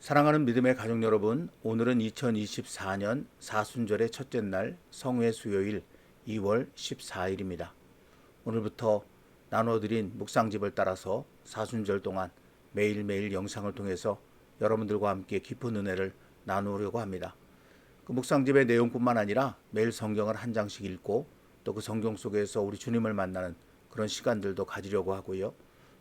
사랑하는 믿음의 가족 여러분, 오늘은 2024년 사순절의 첫째 날 성회 수요일 2월 14일입니다. 오늘부터 나눠드린 묵상집을 따라서 사순절 동안 매일매일 영상을 통해서 여러분들과 함께 깊은 은혜를 나누려고 합니다. 그 묵상집의 내용뿐만 아니라 매일 성경을 한 장씩 읽고 또 그 성경 속에서 우리 주님을 만나는 그런 시간들도 가지려고 하고요.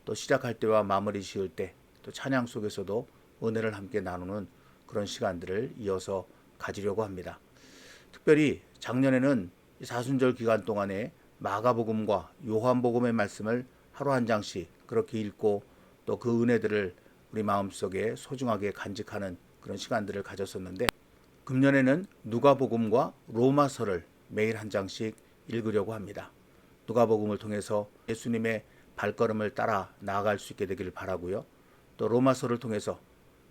또 시작할 때와 마무리 지을 때 또 찬양 속에서도 은혜를 함께 나누는 그런 시간들을 이어서 가지려고 합니다. 특별히 작년에는 이 사순절 기간 동안에 마가복음과 요한복음의 말씀을 하루 한 장씩 그렇게 읽고 또 그 은혜들을 우리 마음속에 소중하게 간직하는 그런 시간들을 가졌었는데 금년에는 누가복음과 로마서를 매일 한 장씩 읽으려고 합니다. 누가복음을 통해서 예수님의 발걸음을 따라 나아갈 수 있게 되기를 바라고요. 또 로마서를 통해서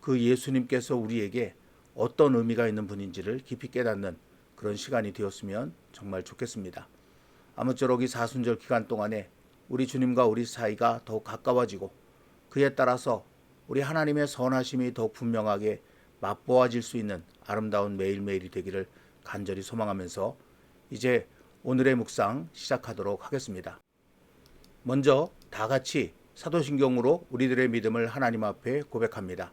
그 예수님께서 우리에게 어떤 의미가 있는 분인지를 깊이 깨닫는 그런 시간이 되었으면 정말 좋겠습니다. 아무쪼록 이 사순절 기간 동안에 우리 주님과 우리 사이가 더욱 가까워지고 그에 따라서 우리 하나님의 선하심이 더욱 분명하게 맛보아질 수 있는 아름다운 매일매일이 되기를 간절히 소망하면서 이제 오늘의 묵상 시작하도록 하겠습니다. 먼저 다 같이 사도신경으로 우리들의 믿음을 하나님 앞에 고백합니다.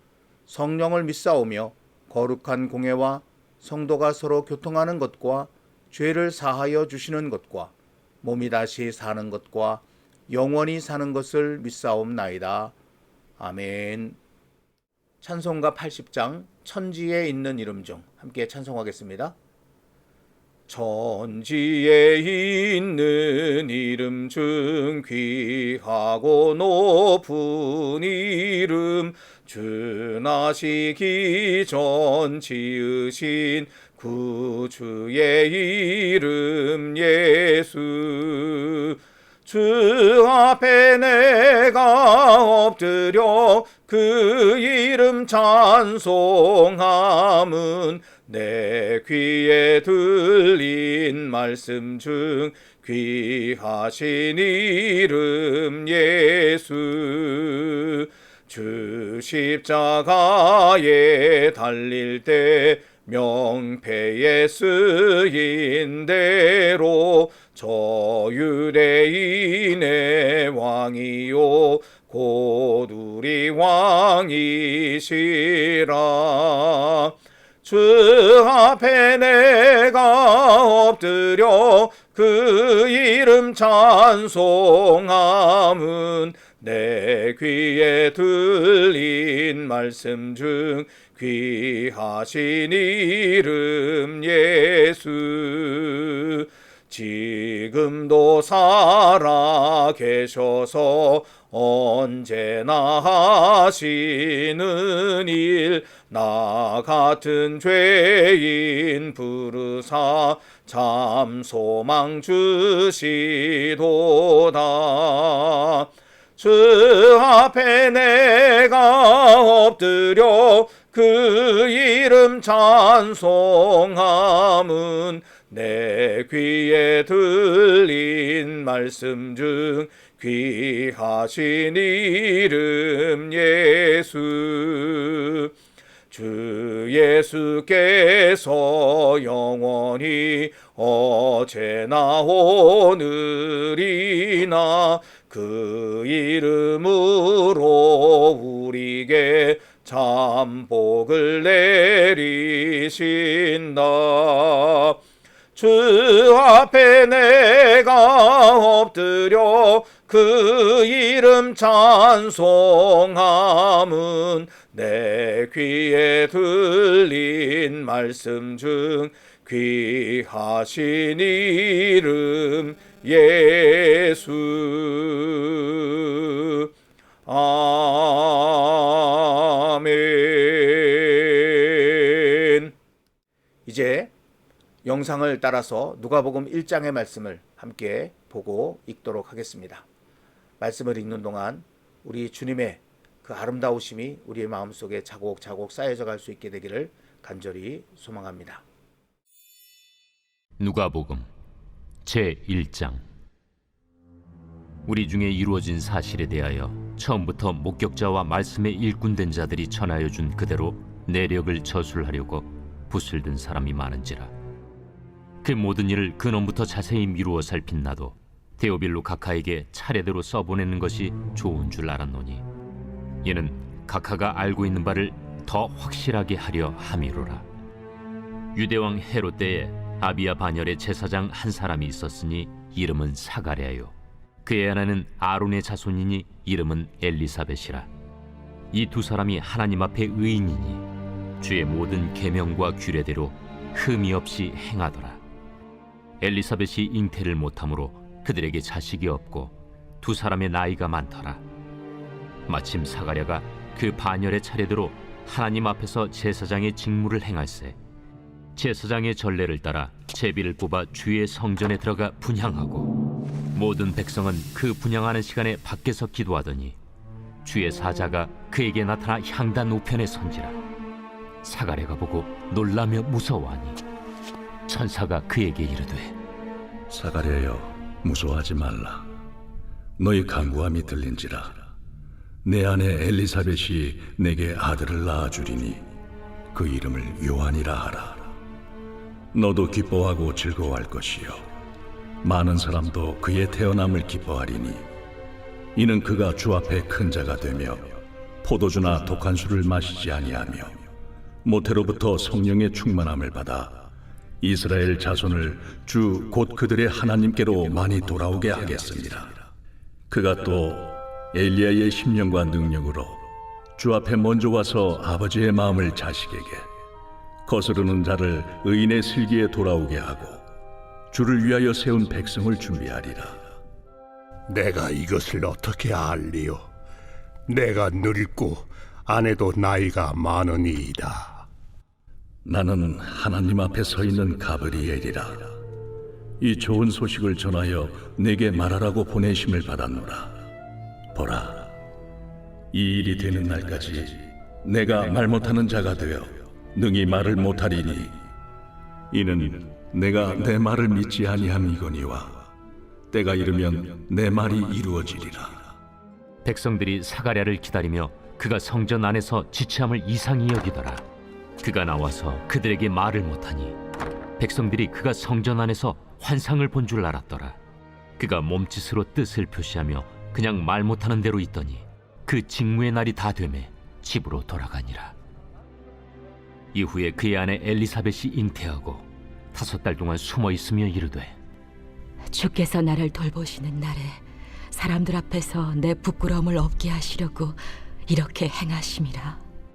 성령을 믿사오며 거룩한 공예와 성도가 서로 교통하는 것과 죄를 사하여 주시는 것과 몸이 다시 사는 것과 영원히 사는 것을 믿사옵나이다. 아멘. 찬송가 80장 천지에 있는 이름 중 함께 찬송하겠습니다. 천지에 있는 이름 중 귀하고 높은 이름 주 나시기 전 지으신 구주의 이름 예수. 주 앞에 내가 엎드려 그 이름 찬송함은 내 귀에 들린 말씀 중 귀하신 이름 예수 주 십자가에 달릴 때 명패에 쓰인 대로 저 유대인의 왕이요 곧 우리 왕이시라 주 앞에 내가 엎드려 그 이름 찬송함은 내 귀에 들린 말씀 중 귀하신 이름 예수 지금도 살아 계셔서 언제나 하시는 일 나 같은 죄인 부르사 참 소망 주시도다. 주 앞에 내가 엎드려 그 이름 찬송함은 내 귀에 들린 말씀 중 귀하신 이름 예수 주 예수께서 영원히 어제나 오늘이나 그 이름으로 우리에게 참 복을 내리신다. 주 앞에 내가 엎드려 그 이름 찬송함은 내 귀에 들린 말씀 중 귀하신 이름 예수. 아멘. 이제 영상을 따라서 누가복음 1장의 말씀을 함께 보고 읽도록 하겠습니다. 말씀을 읽는 동안 우리 주님의 그 아름다우심이 우리의 마음속에 자곡자곡 쌓여져 갈 수 있게 되기를 간절히 소망합니다. 누가복음 제 1장 우리 중에 이루어진 사실에 대하여 처음부터 목격자와 말씀에 일꾼된 자들이 전하여 준 그대로 내력을 저술하려고 붓을 든 사람이 많은지라 그 모든 일을 근원부터 자세히 미루어 살핀 나도 데오빌로 각하에게 차례대로 써보내는 것이 좋은 줄 알았노니 이는 각하가 알고 있는 바를 더 확실하게 하려 함이로라 유대왕 헤롯 때에 아비야 반열의 제사장 한 사람이 있었으니 이름은 사가랴요. 그의 아내는 아론의 자손이니 이름은 엘리사벳이라. 이 두 사람이 하나님 앞에 의인이니 주의 모든 계명과 규례대로 흠이 없이 행하더라. 엘리사벳이 잉태를 못하므로 그들에게 자식이 없고 두 사람의 나이가 많더라. 마침 사가랴가 그 반열의 차례대로 하나님 앞에서 제사장의 직무를 행할세. 제사장의 전례를 따라 제비를 뽑아 주의 성전에 들어가 분향하고 모든 백성은 그 분향하는 시간에 밖에서 기도하더니 주의 사자가 그에게 나타나 향단 우편에 선지라 사가랴가 보고 놀라며 무서워하니 천사가 그에게 이르되 사가랴여 무서워하지 말라. 너희 간구함이 들린지라. 내 아내 엘리사벳이 내게 아들을 낳아주리니 그 이름을 요한이라 하라. 너도 기뻐하고 즐거워할 것이요. 많은 사람도 그의 태어남을 기뻐하리니 이는 그가 주 앞에 큰 자가 되며 포도주나 독한 술을 마시지 아니하며 모태로부터 성령의 충만함을 받아 이스라엘 자손을 주 곧 그들의 하나님께로 많이 돌아오게 하겠습니다. 그가 또 엘리야의 심령과 능력으로 주 앞에 먼저 와서 아버지의 마음을 자식에게 거스르는 자를 의인의 슬기에 돌아오게 하고 주를 위하여 세운 백성을 준비하리라. 내가 이것을 어떻게 알리요? 내가 늙고 아내도 나이가 많으니이다. 나는 하나님 앞에 서 있는 가브리엘이라. 이 좋은 소식을 전하여 내게 말하라고 보내심을 받았노라. 보라, 이 일이 되는 날까지 내가 말 못하는 자가 되어 능히 말을 못하리니 이는 내가 내 말을 믿지 아니함이거니와 때가 이르면 내 말이 이루어지리라. 백성들이 사가랴를 기다리며 그가 성전 안에서 지체함을 이상히 여기더라. 그가 나와서 그들에게 말을 못하니 백성들이 그가 성전 안에서 환상을 본 줄 알았더라. 그가 몸짓으로 뜻을 표시하며 그냥 말 못하는 대로 있더니 그 직무의 날이 다 되매 집으로 돌아가니라. 이후에 그의 아내 엘리사벳이 잉태하고 다섯 달 동안 숨어 있으며 이르되 주께서 나를 돌보시는 날에 사람들 앞에서 내 부끄러움을 없게 하시려고 이렇게 행하심이라.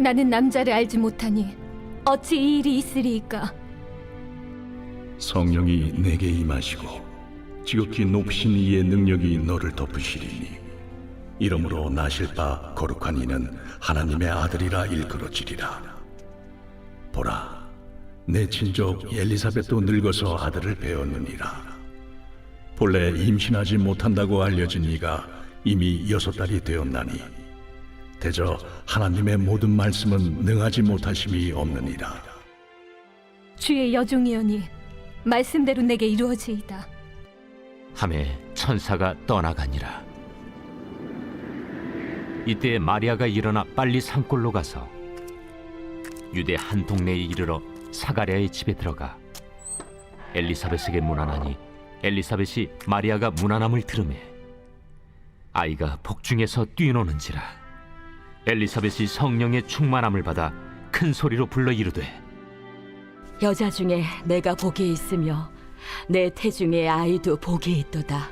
나는 남자를 알지 못하니 어찌 이 일이 있으리이까? 성령이 내게 임하시고 지극히 높으신 이의 능력이 너를 덮으시리니 이러므로 나실 바 거룩한 이는 하나님의 아들이라 일컬어지리라. 보라, 내 친족 엘리사벳도 늙어서 아들을 배웠느니라. 본래 임신하지 못한다고 알려진 이가 이미 여섯 달이 되었나니 대저 하나님의 모든 말씀은 능하지 못하심이 없느니라. 주의 여종이오니 말씀대로 내게 이루어지이다. 함에 천사가 떠나가니라. 이때 마리아가 일어나 빨리 산골로 가서 유대 한 동네에 이르러 사가랴의 집에 들어가 엘리사벳에게 문안하니 엘리사벳이 마리아가 문안함을 들으매 아이가 복중에서 뛰노는지라 엘리사벳이 성령의 충만함을 받아 큰 소리로 불러 이르되 여자 중에 내가 복이 있으며 내 태중에 아이도 복이 있도다.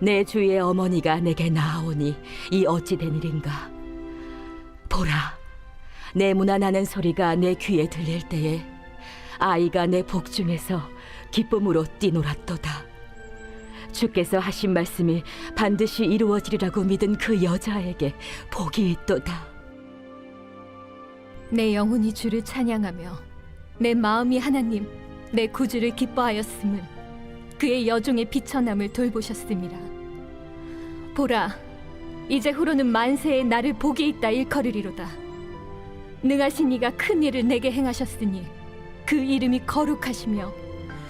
내 주의 어머니가 내게 나아오니 이 어찌 된 일인가? 보라, 내 문안하는 소리가 내 귀에 들릴 때에 아이가 내 복 중에서 기쁨으로 뛰놀았도다. 주께서 하신 말씀이 반드시 이루어지리라고 믿은 그 여자에게 복이 있도다. 내 영혼이 주를 찬양하며 내 마음이 하나님 내 구주를 기뻐하였음을 그의 여종의 비천함을 돌보셨음이라 보라 이제 후로는 만세에 나를 복이 있다 일컬으리로다 능하신 이가 큰 일을 내게 행하셨으니 그 이름이 거룩하시며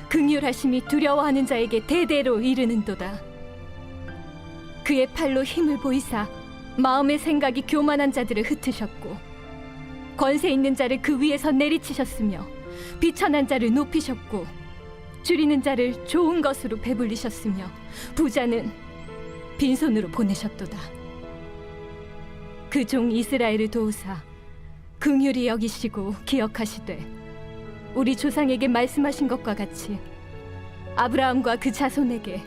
긍휼하심이 두려워하는 자에게 대대로 이르는도다 그의 팔로 힘을 보이사 마음의 생각이 교만한 자들을 흩으셨고 권세 있는 자를 그 위에서 내리치셨으며 비천한 자를 높이셨고 줄이는 자를 좋은 것으로 배불리셨으며 부자는 빈손으로 보내셨도다. 그 종 이스라엘을 도우사 긍휼히 여기시고 기억하시되 우리 조상에게 말씀하신 것과 같이 아브라함과 그 자손에게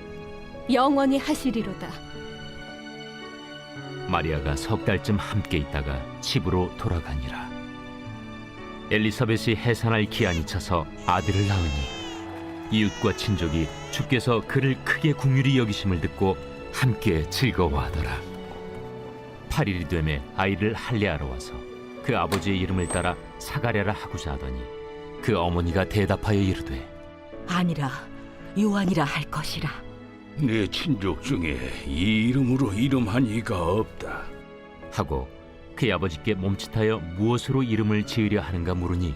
영원히 하시리로다. 마리아가 석 달쯤 함께 있다가 집으로 돌아가니라. 엘리사벳이 해산할 기한이 차서 아들을 낳으니 이웃과 친족이 주께서 그를 크게 궁휼히 여기심을 듣고 함께 즐거워하더라. 8일이 되매 아이를 할례하러 와서 그 아버지의 이름을 따라 사가랴라 하고자 하더니 그 어머니가 대답하여 이르되 아니라 요한이라 할 것이라. 내 친족 중에 이 이름으로 이름한 이가 없다. 하고 그의 아버지께 몸짓하여 무엇으로 이름을 지으려 하는가 물으니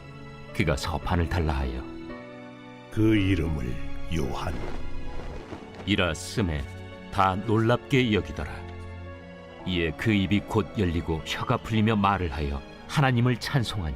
그가 서판을 달라 하여 그 이름을 요한. 이라 쓰매 다 놀랍게 여기더라. 이에 그 입이 곧 열리고 혀가 풀리며 말을 하여 하나님을 찬송하니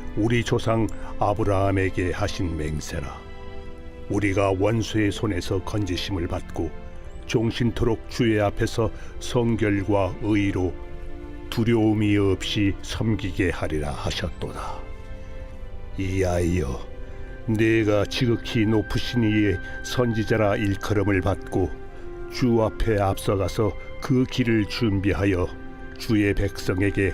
우리 조상 아브라함에게 하신 맹세라. 우리가 원수의 손에서 건지심을 받고 종신토록 주의 앞에서 성결과 의로 두려움이 없이 섬기게 하리라 하셨도다. 이 아이여 내가 지극히 높으신 이의 선지자라 일컬음을 받고 주 앞에 앞서가서 그 길을 준비하여 주의 백성에게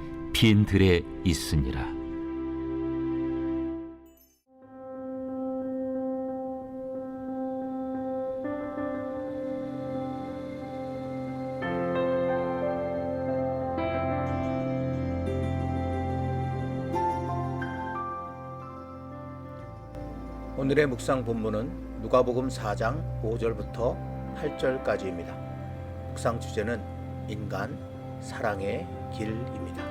빈 들에 있으니라. 오늘의 묵상 본문은 누가복음 4장 5절부터 8절까지입니다. 묵상 주제는 인간 사랑의 길입니다.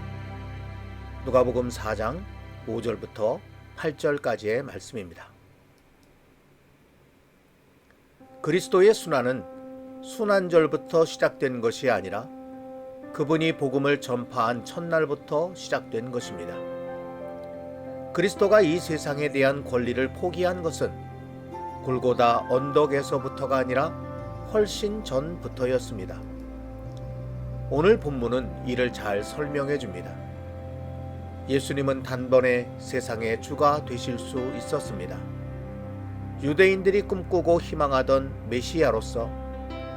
누가복음 4장 5절부터 8절까지의 말씀입니다. 그리스도의 순환은 순환절부터 시작된 것이 아니라 그분이 복음을 전파한 첫날부터 시작된 것입니다. 그리스도가 이 세상에 대한 권리를 포기한 것은 골고다 언덕에서부터가 아니라 훨씬 전부터였습니다. 오늘 본문은 이를 잘 설명해 줍니다. 예수님은 단번에 세상의 주가 되실 수 있었습니다. 유대인들이 꿈꾸고 희망하던 메시아로서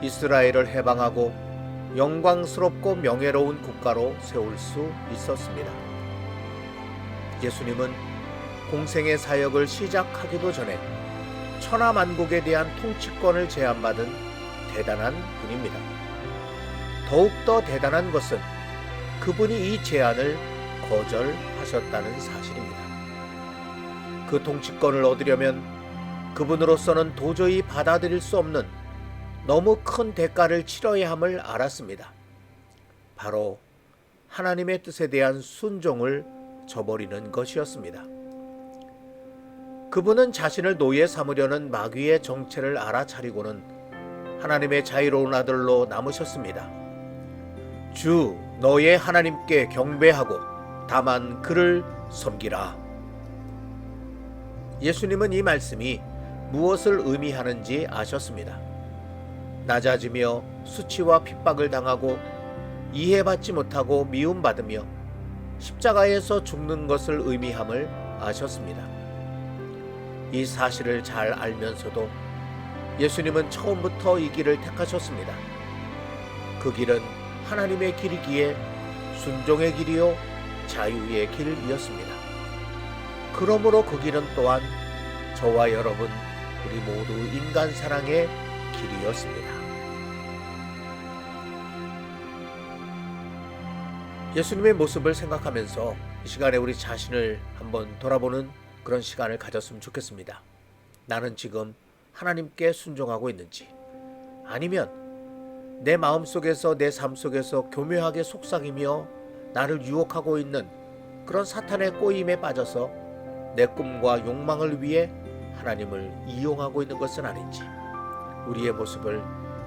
이스라엘을 해방하고 영광스럽고 명예로운 국가로 세울 수 있었습니다. 예수님은 공생의 사역을 시작하기도 전에 천하 만국에 대한 통치권을 제안받은 대단한 분입니다. 더욱더 대단한 것은 그분이 이 제안을 거절하셨다는 사실입니다. 그 통치권을 얻으려면 그분으로서는 도저히 받아들일 수 없는 너무 큰 대가를 치러야 함을 알았습니다. 바로 하나님의 뜻에 대한 순종을 저버리는 것이었습니다. 그분은 자신을 노예 삼으려는 마귀의 정체를 알아차리고는 하나님의 자유로운 아들로 남으셨습니다. 주 너의 하나님께 경배하고 다만 그를 섬기라. 예수님은 이 말씀이 무엇을 의미하는지 아셨습니다. 낮아지며 수치와 핍박을 당하고 이해받지 못하고 미움받으며 십자가에서 죽는 것을 의미함을 아셨습니다. 이 사실을 잘 알면서도 예수님은 처음부터 이 길을 택하셨습니다. 그 길은 하나님의 길이기에 순종의 길이요 자유의 길이었습니다. 그러므로 그 길은 또한 저와 여러분 우리 모두 인간 사랑의 길이었습니다. 예수님의 모습을 생각하면서 이 시간에 우리 자신을 한번 돌아보는 그런 시간을 가졌으면 좋겠습니다. 나는 지금 하나님께 순종하고 있는지 아니면 내 마음 속에서 내 삶 속에서 교묘하게 속삭이며 나를 유혹하고 있는 그런 사탄의 꼬임에 빠져서 내 꿈과 욕망을 위해 하나님을 이용하고 있는 것은 아닌지 우리의 모습을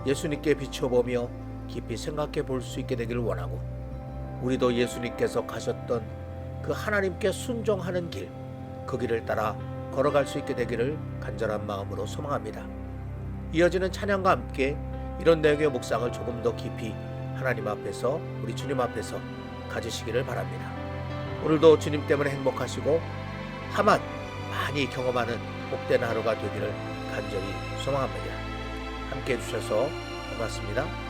예수님께 비춰보며 깊이 생각해 볼 수 있게 되기를 원하고 우리도 예수님께서 가셨던 그 하나님께 순종하는 길, 그 길을 따라 걸어갈 수 있게 되기를 간절한 마음으로 소망합니다. 이어지는 찬양과 함께 이런 내용의 묵상을 조금 더 깊이 하나님 앞에서 우리 주님 앞에서 가지시기를 바랍니다. 오늘도 주님 때문에 행복하시고 하만 많이 경험하는 복된 하루가 되기를 간절히 소망합니다. 함께 해주셔서 고맙습니다.